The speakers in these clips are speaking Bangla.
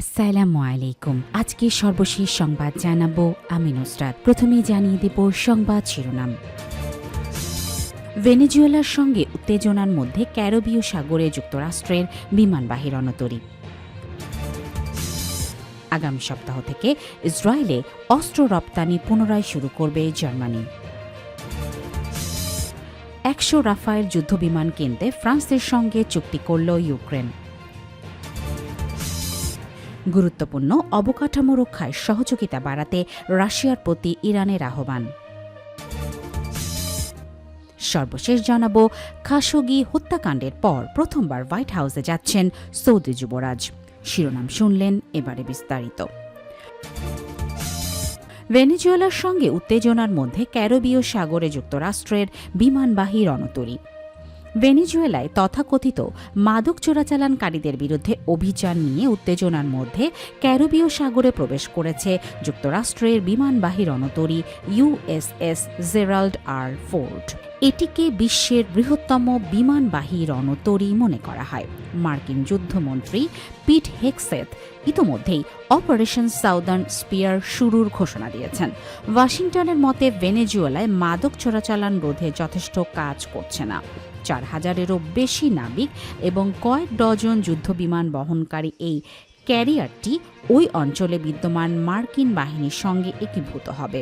আসসালামু আলাইকুম। আজকে সর্বশেষ সংবাদ জানাব আমি নুসরাত। প্রথমে জানিয়ে দেব সংবাদ শিরোনাম। ভেনেজুয়েলার সঙ্গে উত্তেজনার মধ্যে ক্যারোবীয় সাগরে যুক্তরাষ্ট্রের বিমানবাহী রণতরী আগামী সপ্তাহ থেকে ইসরায়েলে অস্ত্র রপ্তানি পুনরায় শুরু করবে জার্মানি। একশো রাফায়েল যুদ্ধবিমান কিনতে ফ্রান্সের সঙ্গে চুক্তি করল ইউক্রেন। গুরুত্বপূর্ণ অবকাঠামো রক্ষায় সহযোগিতা বাড়াতে রাশিয়ার প্রতি ইরানের আহ্বান। সর্বশেষ জানাব, খাশোগি হত্যাকাণ্ডের পর প্রথমবার হোয়াইট হাউসে যাচ্ছেন সৌদি যুবরাজ। শিরোনাম শুনলেন এবারে বিস্তারিত। ভেনেজুয়েলার সঙ্গে উত্তেজনার মধ্যে ক্যারোবীয় সাগরে যুক্তরাষ্ট্রের বিমানবাহী রণতরী। ভেনেজুয়েলায় তথাকথিত মাদক চোরাচালানকারীদের বিরুদ্ধে অভিযান নিয়ে উত্তেজনার মধ্যে ক্যারোবীয় সাগরে প্রবেশ করেছে যুক্তরাষ্ট্রের বিমানবাহী রণতরী ইউএসএস জেরাল্ড আর ফোর্ড। এটিকে বিশ্বের বৃহত্তম বিমানবাহী রণতরী মনে করা হয়। মার্কিন যুদ্ধমন্ত্রী পিট হেক্সেথ ইতোমধ্যেই অপারেশন সাউদার্ন স্পিয়ার শুরুর ঘোষণা দিয়েছেন। ওয়াশিংটনের মতে, ভেনেজুয়েলায় মাদক চোরাচালান রোধে যথেষ্ট কাজ করছে না। চার হাজারেরও বেশি নাবিক এবং কয়েক ডজন যুদ্ধবিমান বহনকারী এই ক্যারিয়ারটি ওই অঞ্চলে বিদ্যমান মার্কিন বাহিনীর সঙ্গে একীভূত হবে।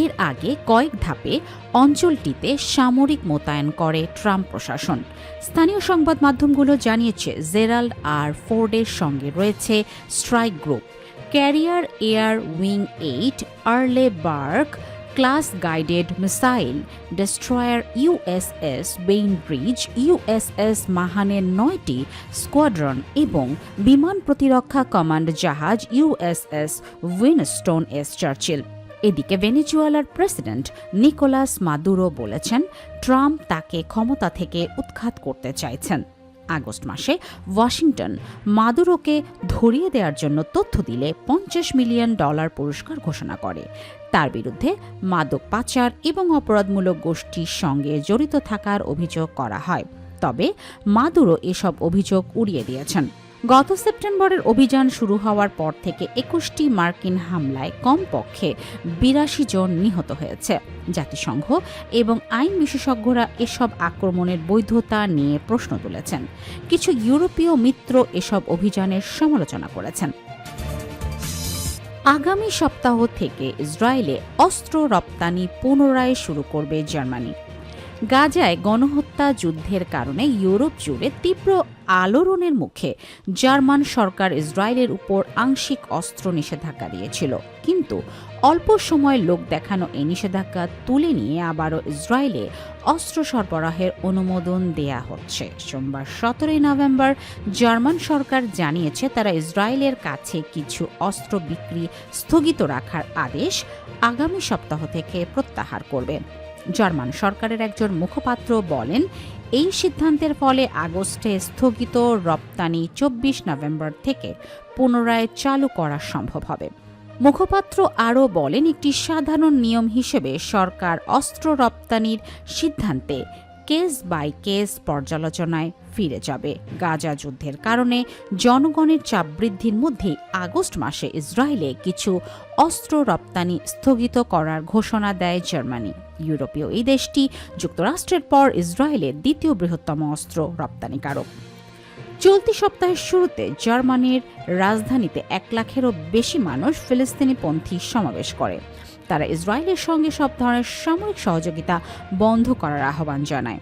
এর আগে কয়েক ধাপে অঞ্চলটিতে সামরিক মোতায়েন করে ট্রাম্প প্রশাসন। স্থানীয় সংবাদ মাধ্যমগুলো জানিয়েছে, জেরাল্ড আর ফোর্ডের সঙ্গে রয়েছে strike group. Carrier air wing eight, Arleigh Burke class guided missile destroyer USS Bainbridge USS মাহানের নয়টি স্কোয়াড্রন এবং বিমান প্রতিরক্ষা কমান্ড জাহাজ ইউএসএস উইনস্টোন এস চার্চিল এদিকে ভেনেজুয়েলার প্রেসিডেন্ট নিকোলাস মাদুরো বলেছেন, ট্রাম্প তাকে ক্ষমতা থেকে উৎখাত করতে চাইছেন। আগস্ট মাসে ওয়াশিংটন মাদুরোকে ধরিয়ে দেওয়ার জন্য তথ্য দিলে পঞ্চাশ মিলিয়ন ডলার পুরস্কার ঘোষণা করে। তার বিরুদ্ধে মাদক পাচার এবং অপরাধমূলক গোষ্ঠীর সঙ্গে জড়িত থাকার অভিযোগ করা হয়। তবে মাদুরও এসব অভিযোগ উড়িয়ে দিয়েছেন। গত সেপ্টেম্বরের অভিযান শুরু হওয়ার পর থেকে একুশটি মার্কিন হামলায় কমপক্ষে বিরাশি জন নিহত হয়েছে। জাতিসংঘ এবং আইন বিশেষজ্ঞরা এসব আক্রমণের বৈধতা নিয়ে প্রশ্ন তুলেছেন। কিছু ইউরোপীয় মিত্র এসব অভিযানের সমালোচনা করেছেন। আগামী সপ্তাহ থেকে ইসরায়েলে অস্ত্র রপ্তানি পুনরায় শুরু করবে জার্মানি। গাজায় গণহত্যা যুদ্ধের কারণে ইউরোপ জুড়ে তীব্র আলোড়নের মুখে জার্মান সরকার ইসরায়েলের উপর আংশিক অস্ত্র নিষেধাজ্ঞা দিয়েছিল। কিন্তু অল্প সময় লোক দেখানো এই নিষেধাজ্ঞা তুলে নিয়ে আবারও ইসরায়েলে অস্ত্র সরবরাহের অনুমোদন দেয়া হচ্ছে। সোমবার সতেরোই নভেম্বর জার্মান সরকার জানিয়েছে তারা ইসরায়েলের কাছে কিছু অস্ত্র বিক্রি স্থগিত রাখার আদেশ আগামী সপ্তাহ থেকে প্রত্যাহার করবে। জার্মান সরকারের একজন মুখপাত্র বলেন, এই সিদ্ধান্তের ফলে আগস্টে স্থগিত রপ্তানি চব্বিশ নভেম্বর থেকে পুনরায় চালু করা সম্ভব হবে। মুখপাত্র আরও বলেন, একটি সাধারণ নিয়ম হিসেবে সরকার অস্ত্র রপ্তানির সিদ্ধান্তে কেস বাই কেস পর্যালোচনায় ফিরে যাবে। গাজা যুদ্ধের কারণে জনগণের চাপ বৃদ্ধির মধ্যেই আগস্ট মাসে ইসরায়েলে কিছু অস্ত্র রপ্তানি স্থগিত করার ঘোষণা দেয় জার্মানি। ইউরোপীয় এই দেশটি যুক্তরাষ্ট্রের পর ইসরায়েলের দ্বিতীয় বৃহত্তম অস্ত্র রপ্তানিকারক। চলতি সপ্তাহের শুরুতে জার্মানির রাজধানীতে এক লাখেরও বেশি মানুষ ফিলিস্তিনি পন্থী সমাবেশ করে। তারা ইসরায়েলের সঙ্গে সব ধরনের সামরিক সহযোগিতা বন্ধ করার আহ্বান জানায়।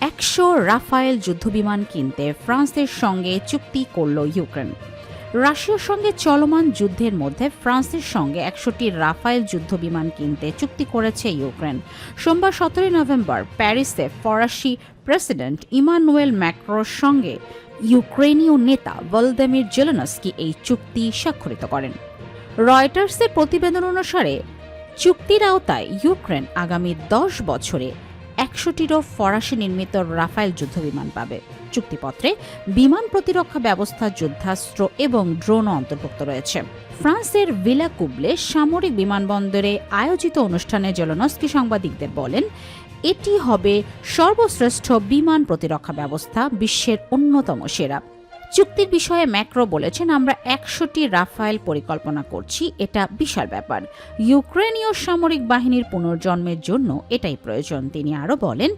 একশো রাফায়েল যুদ্ধবিমান কিনতে ফ্রান্সের সঙ্গে চুক্তি করল ইউক্রেন। রাশিয়ার সঙ্গে চলমান যুদ্ধের মধ্যে ফ্রান্সের সঙ্গে একশোটি রাফায়েল যুদ্ধবিমান কিনতে চুক্তি করেছে ইউক্রেন। সোমবার সতেরোই নভেম্বর প্যারিসে ফরাসি প্রেসিডেন্ট ইমানুয়েল ম্যাক্রোর সঙ্গে ইউক্রেনীয় নেতা ভলদেমির জেলেনস্কি এই চুক্তি স্বাক্ষরিত করেন। রয়টার্সের প্রতিবেদন অনুসারে, চুক্তির আওতায় ইউক্রেন আগামী দশ বছরে একশোটিরও ফরাসি নির্মিত রাফায়েল যুদ্ধবিমান পাবে। চুক্তিপত্রে বিমান প্রতিরক্ষা ব্যবস্থা, যুদ্ধাস্ত্র এবং ড্রোনও অন্তর্ভুক্ত রয়েছে। ফ্রান্সের ভিলা কুবলে সামরিক বিমানবন্দরে আয়োজিত অনুষ্ঠানে জেলনস্কি সাংবাদিকদের বলেন, এটি হবে সর্বশ্রেষ্ঠ বিমান প্রতিরক্ষা ব্যবস্থা বিশ্বের অন্যতম সেরা। চুক্তির বিষয়ে ম্যাক্রো বলেছেন, আমরা একশোটি রাফায়েল পরিকল্পনা করছি, এটা বিশাল ব্যাপার। ইউক্রেনীয় সামরিক বাহিনীর পুনর্জন্মের জন্য এটাই প্রয়োজন, তিনি আরও বলেন।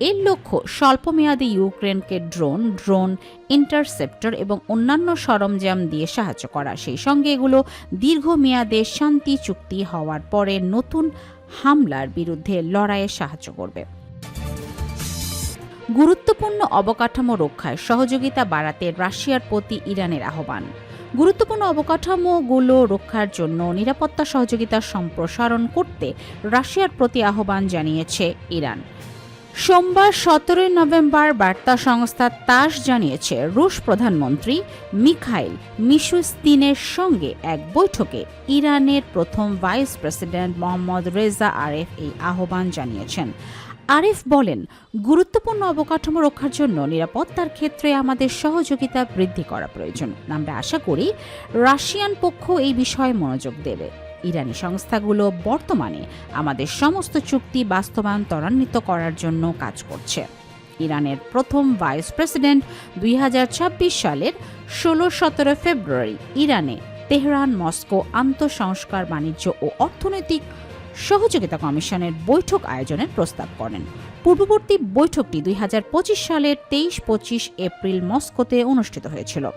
এর লক্ষ্য স্বল্পমেয়াদী ইউক্রেনকে ড্রোন ড্রোন ইন্টারসেপ্টর এবং অন্যান্য সরঞ্জাম দিয়ে সাহায্য করা। সেই সঙ্গে এগুলো দীর্ঘমেয়াদে শান্তি চুক্তি হওয়ার পরে নতুন হামলার বিরুদ্ধে লড়াইয়ে সাহায্য করবে। গুরুত্বপূর্ণ অবকাঠামো রক্ষায় সহযোগিতা বাড়াতে রাশিয়ার প্রতি ইরানের আহ্বান। গুরুত্বপূর্ণ অবকাঠামোগুলো রক্ষার জন্য নিরাপত্তা সহযোগিতা সম্প্রসারণ করতে রাশিয়ার প্রতি আহ্বান জানিয়েছে ইরান। সোমবার সতেরোই নভেম্বর বার্তা সংস্থা তাস জানিয়েছে, রুশ প্রধানমন্ত্রী মিখাইল মিশুস্তিনের সঙ্গে এক বৈঠকে ইরানের প্রথম vice president Mohammad Reza Aref এই আহ্বান জানিয়েছেন। আরিফ বলেন, গুরুত্বপূর্ণ অবকাঠামো রক্ষার জন্য নিরাপত্তার ক্ষেত্রে আমাদের সহযোগিতা বৃদ্ধি করা প্রয়োজন। আমরা আশা করি রাশিয়ান পক্ষ এই বিষয়ে মনোযোগ দেবে। ইরানি সংস্থাগুলো বর্তমানে আমাদের সমস্ত চুক্তি বাস্তবায়ন ত্বরান্বিত করার জন্য কাজ করছে। ইরানের প্রথম ভাইস প্রেসিডেন্ট দুই হাজার ছাব্বিশ সালের ষোলো সতেরো ফেব্রুয়ারি ইরানে তেহরান, মস্কো আন্তঃসংস্কার, বাণিজ্য ও অর্থনৈতিক সহযোগিতা কমিশনের বৈঠক আয়োজনের প্রস্তাব করেন। পূর্ববর্তী বৈঠকটি দুই হাজার পঁচিশ সালের তেইশ পঁচিশ এপ্রিল মস্কোতে অনুষ্ঠিত হয়েছিল।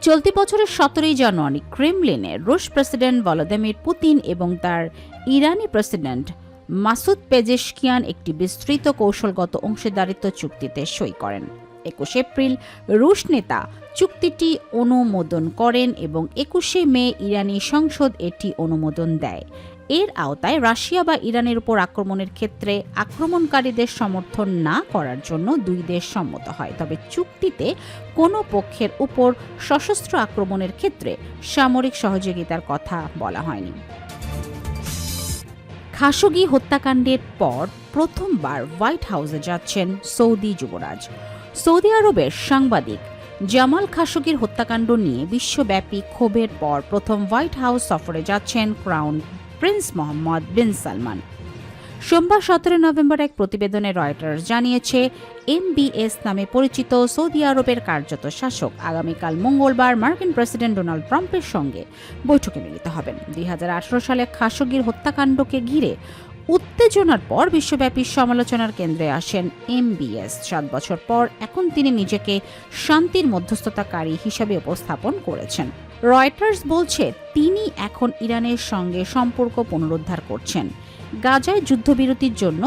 চলতি বছরের সতেরোই জানুয়ারি ক্রেমলিনে রুশ প্রেসিডেন্ট ভলোদিমির পুতিন এবং তার ইরানি প্রেসিডেন্ট মাসুদ পেজেশকিয়ান একটি বিস্তৃত কৌশলগত অংশীদারিত্ব চুক্তিতে সই করেন। একুশ এপ্রিল রুশ নেতা চুক্তিটি অনুমোদন করেন এবং একুশে মে ইরানি সংসদ এটি অনুমোদন দেয়। এর আওতায় রাশিয়া বা ইরানের উপর আক্রমণের ক্ষেত্রে আক্রমণকারীদের সমর্থন না করার জন্য দুই দেশ সম্মত হয়। তবে চুক্তিতে কোনো পক্ষের উপর সশস্ত্র আক্রমণের ক্ষেত্রে সামরিক সহযোগিতার কথা বলা হয়নি। খাশোগি হত্যাকাণ্ডের পর প্রথমবার হোয়াইট হাউসে যাচ্ছেন সৌদি যুবরাজ। সৌদি আরবের সাংবাদিক জামাল খাশোগির হত্যাকাণ্ড নিয়ে বিশ্বব্যাপী ক্ষোভের পর প্রথম হোয়াইট হাউস সফরে যাচ্ছেন crown prince Mohammad bin Salman. সোমবার সতেরো নভেম্বর এক প্রতিবেদনে রয়টার্স জানিয়েছে, এমবিএস নামে পরিচিত সৌদি আরবের কার্যত শাসক আগামীকাল মঙ্গলবার মার্কিন প্রেসিডেন্ট ডোনাল্ড ট্রাম্পের সঙ্গে বৈঠকে মিলিত হবেন। দুই হাজার আঠারো সালে খাশোগির হত্যাকাণ্ডকে ঘিরে উত্তেজনার পর বিশ্বব্যাপী সমালোচনার কেন্দ্রে আসেন এমবিএস। সাত বছর পর এখন তিনি নিজেকে শান্তির মধ্যস্থতাকারী হিসাবে উপস্থাপন করেছেন। রয়টার্স বলছে, তিনি এখন ইরানের সঙ্গে সম্পর্ক পুনরুদ্ধার করছেন। গাজায় যুদ্ধবিরতির জন্য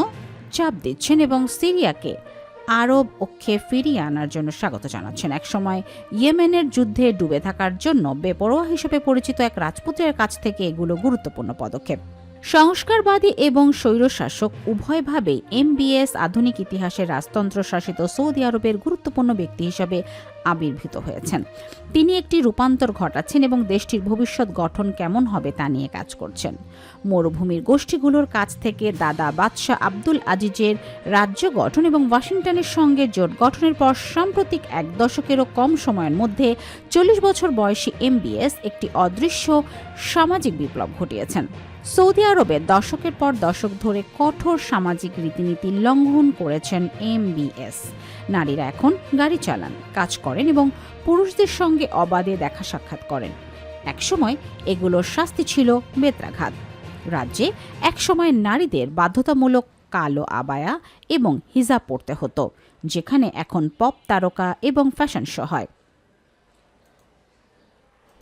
চাপ দিচ্ছেন এবং সিরিয়াকে আরব অক্ষে ফিরিয়ে আনার জন্য স্বাগত জানাচ্ছেন। একসময় ইয়েমেনের যুদ্ধে ডুবে থাকার জন্য বেপরোয়া হিসেবে পরিচিত এক রাজপুত্রের কাছ থেকে এগুলো গুরুত্বপূর্ণ পদক্ষেপ। সংস্কারবাদী এবং স্বৈরশাসক উভয়ভাবেই এমবিএস আধুনিক ইতিহাসের রাজতন্ত্র শাসিত সৌদি আরবের গুরুত্বপূর্ণ ব্যক্তি হিসাবে আবির্ভূত হয়েছেন। তিনি একটি রূপান্তর ঘটাচ্ছেন এবং দেশটির ভবিষ্যৎ গঠন কেমন হবে তা নিয়ে কাজ করছেন। মরুভূমির গোষ্ঠীগুলোর কাছ থেকে দাদা বাদশাহ আব্দুল আজিজের রাজ্য গঠন এবং ওয়াশিংটনের সঙ্গে জোট গঠনের পর সাম্প্রতিক এক দশকেরও কম সময়ের মধ্যে চল্লিশ বছর বয়সী এমবিএস একটি অদৃশ্য সামাজিক বিপ্লব ঘটিয়েছেন। সৌদি আরবে দশকের পর দশক ধরে কঠোর সামাজিক রীতিনীতি লঙ্ঘন করেছেন এমবিএস। নারীরা এখন গাড়ি চালান, কাজ করেন এবং পুরুষদের সঙ্গে অবাধে দেখা সাক্ষাৎ করেন। একসময় এগুলোর শাস্তি ছিল বেত্রাঘাত। রাজ্যে একসময় নারীদের বাধ্যতামূলক কালো আবায়া এবং হিজাব পড়তে হতো, যেখানে এখন পপ তারকা এবং ফ্যাশন শো হয়।